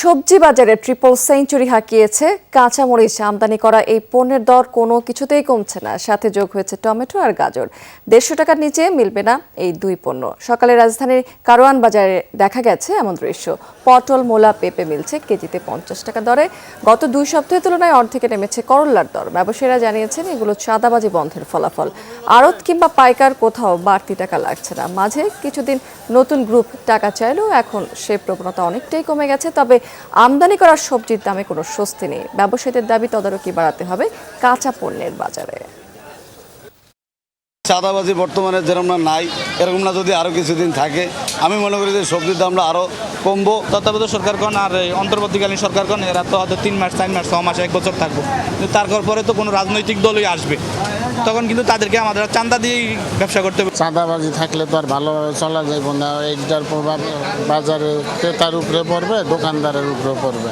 সবজি বাজারে triple century হাঁকিয়েছে, কাঁচামরিচ আমদানি করা এই পণ্যের দর কোনো কিছুতেই কমছে না। সাথে যোগ হয়েছে টমেটো আর গাজর। দেড়শো টাকার নিচে মিলবে না এই দুই পণ্য। সকালে রাজধানীর কারোয়ান বাজারে দেখা গেছে এমন দৃশ্য। পটল, মোলা, পেঁপে মিলছে কেজিতে পঞ্চাশ টাকা দরে। গত দুই সপ্তাহের তুলনায় অর্ধেকে নেমেছে করল্লার দর। ব্যবসায়ীরা জানিয়েছেন এগুলো চাঁদাবাজি বন্ধের ফলাফল। আড়ত কিংবা পাইকার কোথাও বাড়তি টাকা লাগছে না। মাঝে কিছুদিন নতুন গ্রুপ টাকা চাইলেও এখন সে প্রবণতা অনেকটাই কমে গেছে। তবে আমদানি করা সবজির দামে কোনো স্বস্তি নেই। ব্যবসায়ীদের দাবি, তদারকি বাড়াতে হবে কাঁচা পণ্যের বাজারে। চাঁদাবাজি বর্তমানে যেরকম না, নাই, এরকম না যদি আরও কিছুদিন থাকে। আমি মনে করি যে সবজির দামটা আরও কমবো। তত্ত্বাবধায়ক সরকারগণ আর অন্তর্বর্তীকালীন সরকারগণ, এরা তো হয়তো তিন মাস, চার মাস, ছ মাস, এক বছর থাকব। কিন্তু তারপরে তো কোনো রাজনৈতিক দলই আসবে। তখন কিন্তু তাদেরকে আমাদের চান্দা দিয়েই ব্যবসা করতে হবে। চাঁদাবাজি থাকলে তো আর ভালোভাবে চলা যাইব না। এইটার প্রভাব বাজারে ক্রেতার উপরে পড়বে, দোকানদারের উপরে পড়বে।